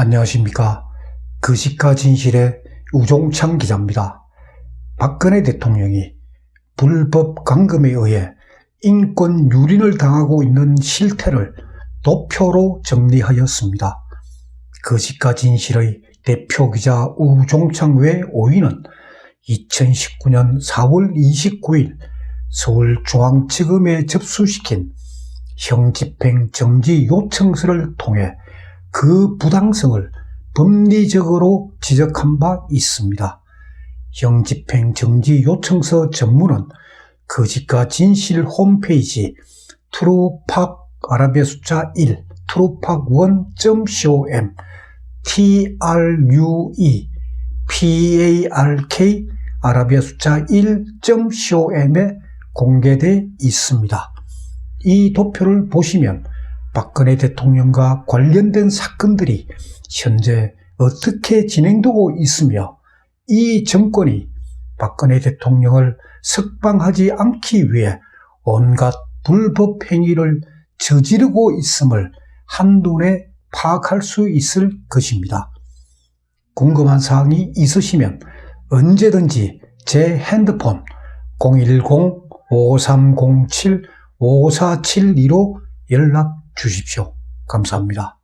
안녕하십니까. 그 시가 진실의 우종창 기자입니다. 박근혜 대통령이 불법 강금에 의해 인권 유린을 당하고 있는 실태를 도표로 정리하였습니다. 그 시가 진실의 대표 기자 우종창 외 5인은 2019년 4월 29일 서울중앙지검에 접수시킨 형집행 정지 요청서를 통해 그 부당성을 법리적으로 지적한 바 있습니다. 형집행 정지 요청서 전문은 거짓과 진실 홈페이지 트루팍 아라비아 숫자 1 트루팍1.com true park 아라비아 숫자 1.com에 공개돼 있습니다. 이 도표를 보시면 박근혜 대통령과 관련된 사건들이 현재 어떻게 진행되고 있으며 이 정권이 박근혜 대통령을 석방하지 않기 위해 온갖 불법 행위를 저지르고 있음을 한눈에 파악할 수 있을 것입니다. 궁금한 사항이 있으시면 언제든지 제 핸드폰 010-5307-5472로 연락 주십시오. 감사합니다.